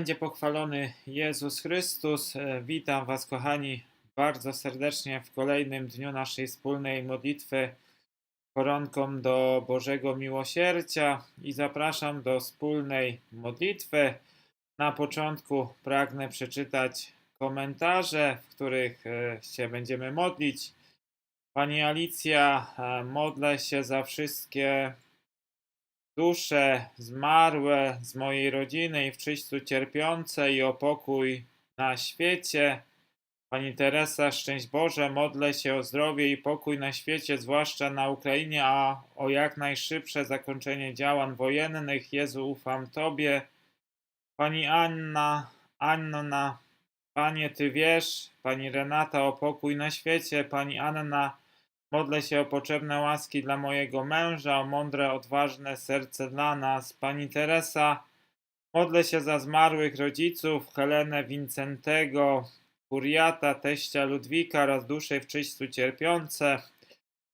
Będzie pochwalony Jezus Chrystus. E, Witam Was, kochani, bardzo serdecznie w kolejnym dniu naszej wspólnej modlitwy koronką do Bożego Miłosierdzia i zapraszam do wspólnej modlitwy. Na początku pragnę przeczytać komentarze, w których e, się będziemy modlić. Pani Alicja, e, modlę się za wszystkie dusze zmarłe z mojej rodziny i w czyściu cierpiące i o pokój na świecie. Pani Teresa, szczęść Boże, modlę się o zdrowie i pokój na świecie, zwłaszcza na Ukrainie, a o jak najszybsze zakończenie działań wojennych. Jezu, ufam Tobie. Pani Anna, Anna, Panie, Ty wiesz. Pani Renata, o pokój na świecie. Pani Anna, Modlę się o potrzebne łaski dla mojego męża, o mądre, odważne serce dla nas. Pani Teresa, modlę się za zmarłych rodziców, Helenę Wincentego, Kuriata, teścia Ludwika oraz dusze w czyściu cierpiące.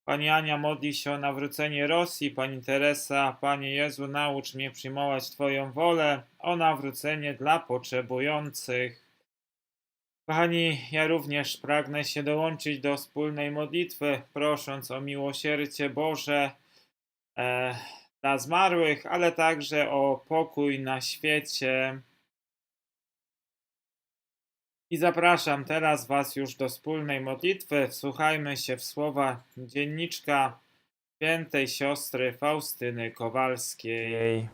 Pani Ania modli się o nawrócenie Rosji. Pani Teresa, Panie Jezu, naucz mnie przyjmować Twoją wolę, o nawrócenie dla potrzebujących. Kochani, ja również pragnę się dołączyć do wspólnej modlitwy, prosząc o miłosierdzie Boże e, dla zmarłych, ale także o pokój na świecie. I zapraszam teraz Was już do wspólnej modlitwy. Wsłuchajmy się w słowa dzienniczka świętej siostry Faustyny Kowalskiej.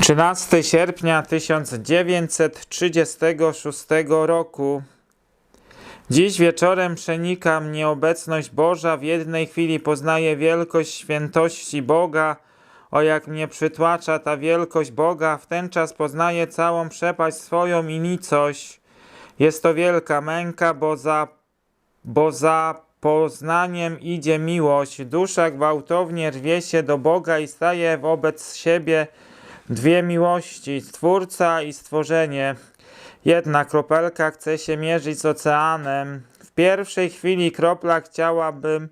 13 sierpnia 1936 roku. Dziś wieczorem przenika mnie obecność Boża, w jednej chwili poznaję wielkość świętości Boga, o jak mnie przytłacza ta wielkość Boga, w ten czas poznaję całą przepaść swoją i nicość. Jest to wielka męka, bo za, bo za poznaniem idzie miłość. Dusza gwałtownie rwie się do Boga i staje wobec siebie Dwie miłości, Stwórca i stworzenie. Jedna kropelka chce się mierzyć z oceanem. W pierwszej chwili kropla chciałabym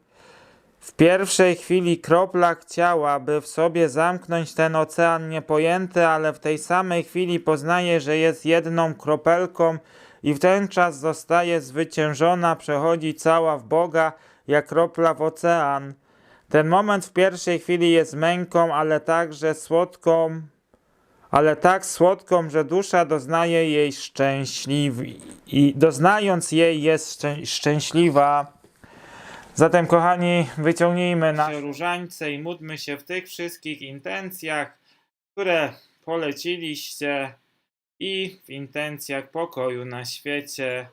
w pierwszej chwili kropla chciałaby w sobie zamknąć ten ocean niepojęty, ale w tej samej chwili poznaje, że jest jedną kropelką i w ten czas zostaje zwyciężona, przechodzi cała w Boga, jak kropla w ocean. Ten moment w pierwszej chwili jest męką, ale także słodką ale tak słodką, że dusza doznaje jej szczęśliwi i doznając jej jest szczę szczęśliwa. Zatem, kochani, wyciągnijmy nasze różańce i módlmy się w tych wszystkich intencjach, które poleciliście i w intencjach pokoju na świecie.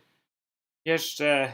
Jeszcze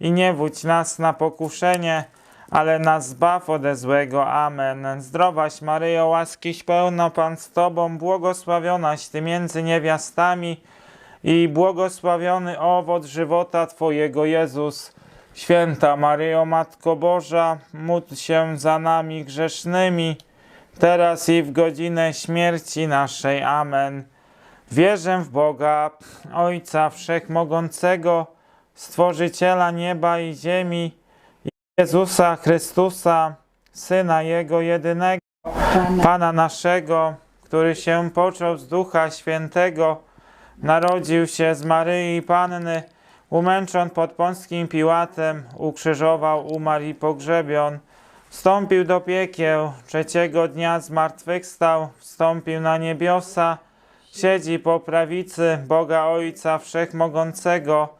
i nie wódź nas na pokuszenie, ale nas zbaw ode złego. Amen. Zdrowaś Maryjo, łaskiś pełno Pan z Tobą, błogosławionaś Ty między niewiastami i błogosławiony owoc żywota Twojego Jezus. Święta Maryjo, Matko Boża, módl się za nami grzesznymi, teraz i w godzinę śmierci naszej. Amen. Wierzę w Boga, Ojca Wszechmogącego, Stworzyciela nieba i ziemi, Jezusa Chrystusa, Syna Jego jedynego, Pana. Naszego, który się począł z Ducha Świętego, narodził się z Maryi Panny, umęczon pod Pąskim Piłatem, ukrzyżował, umarł i pogrzebion, wstąpił do piekieł, trzeciego dnia zmartwychwstał, wstąpił na niebiosa, siedzi po prawicy Boga Ojca Wszechmogącego,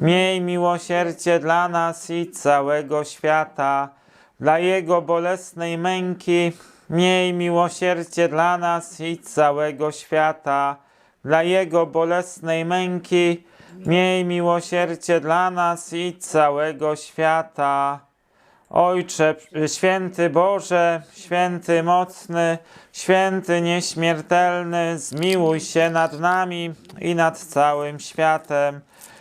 miej miłosierdzie dla nas i całego świata. Dla Jego bolesnej męki miej miłosierdzie dla nas i całego świata. Dla Jego bolesnej męki miej miłosierdzie dla nas i całego świata. Ojcze święty Boże, święty mocny, święty nieśmiertelny, zmiłuj się nad nami i nad całym światem.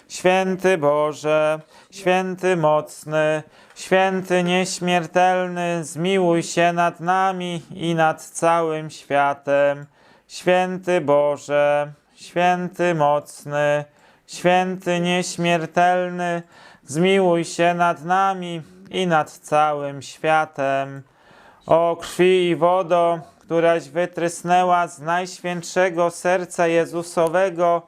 Święty Boże, święty mocny, święty nieśmiertelny, zmiłuj się nad nami i nad całym światem. Święty Boże, święty mocny, święty nieśmiertelny, zmiłuj się nad nami i nad całym światem. O krwi i wodo, któraś wytrysnęła z najświętszego serca Jezusowego,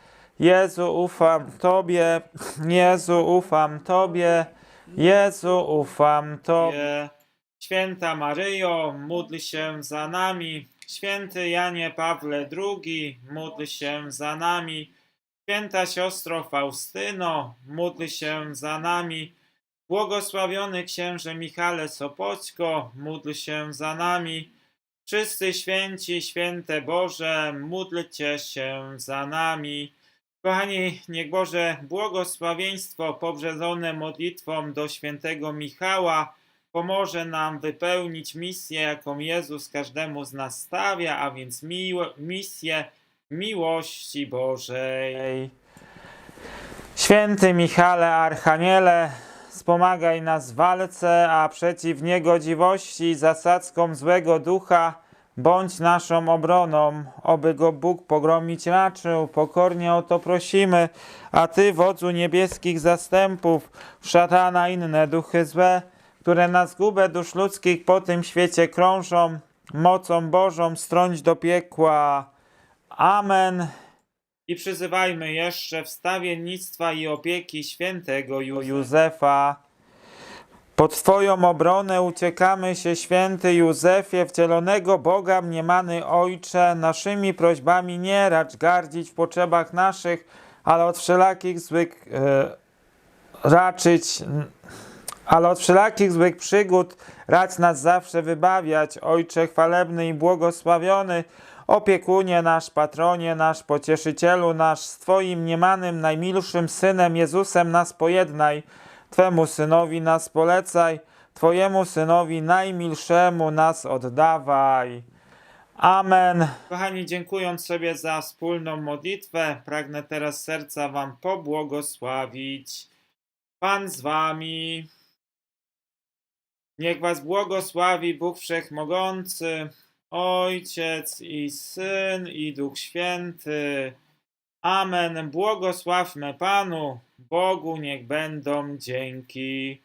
Jezu, ufam Tobie, Jezu, ufam Tobie, Jezu, ufam Tobie. Święta Maryjo, módl się za nami. Święty Janie Pawle II, módl się za nami. Święta siostro Faustyno, módl się za nami. Błogosławiony księże Michale Sopoćko, módl się za nami. Wszyscy święci, święte Boże, módlcie się za nami. Kochani, niech Boże błogosławieństwo pobrzedzone modlitwą do świętego Michała pomoże nam wypełnić misję, jaką Jezus każdemu z nas stawia, a więc misję miłości Bożej. Święty Michale Archaniele, wspomagaj nas w walce, a przeciw niegodziwości i zasadzkom złego ducha bądź naszą obroną, oby go Bóg pogromić raczył. Pokornie o to prosimy, a Ty, wodzu niebieskich zastępów, szatana inne duchy złe, które na zgubę dusz ludzkich po tym świecie krążą, mocą Bożą strąć do piekła. Amen. I przyzywajmy jeszcze wstawiennictwa i opieki świętego Józefa. Pod Twoją obronę uciekamy się, święty Józefie, wcielonego Boga, mniemany Ojcze, naszymi prośbami nie racz gardzić w potrzebach naszych, ale od wszelakich złych e, raczyć, ale od wszelakich złych przygód racz nas zawsze wybawiać, Ojcze chwalebny i błogosławiony, opiekunie nasz, patronie nasz, pocieszycielu nasz, z Twoim niemanym, najmilszym Synem Jezusem nas pojednaj, Twemu Synowi nas polecaj, Twojemu Synowi najmilszemu nas oddawaj. Amen. Kochani, dziękując sobie za wspólną modlitwę, pragnę teraz serca Wam pobłogosławić. Pan z Wami. Niech Was błogosławi Bóg Wszechmogący, Ojciec i Syn i Duch Święty. Amen. Błogosławmy Panu, Bogu niech będą dzięki.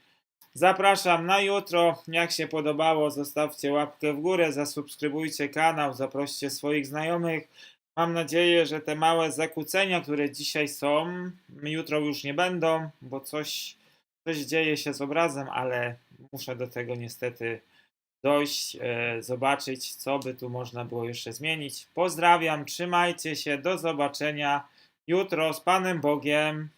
Zapraszam na jutro. Jak się podobało, zostawcie łapkę w górę, zasubskrybujcie kanał, zaproście swoich znajomych. Mam nadzieję, że te małe zakłócenia, które dzisiaj są, jutro już nie będą, bo coś, coś dzieje się z obrazem, ale muszę do tego niestety dojść, e, zobaczyć, co by tu można było jeszcze zmienić. Pozdrawiam, trzymajcie się, do zobaczenia jutro z Panem Bogiem.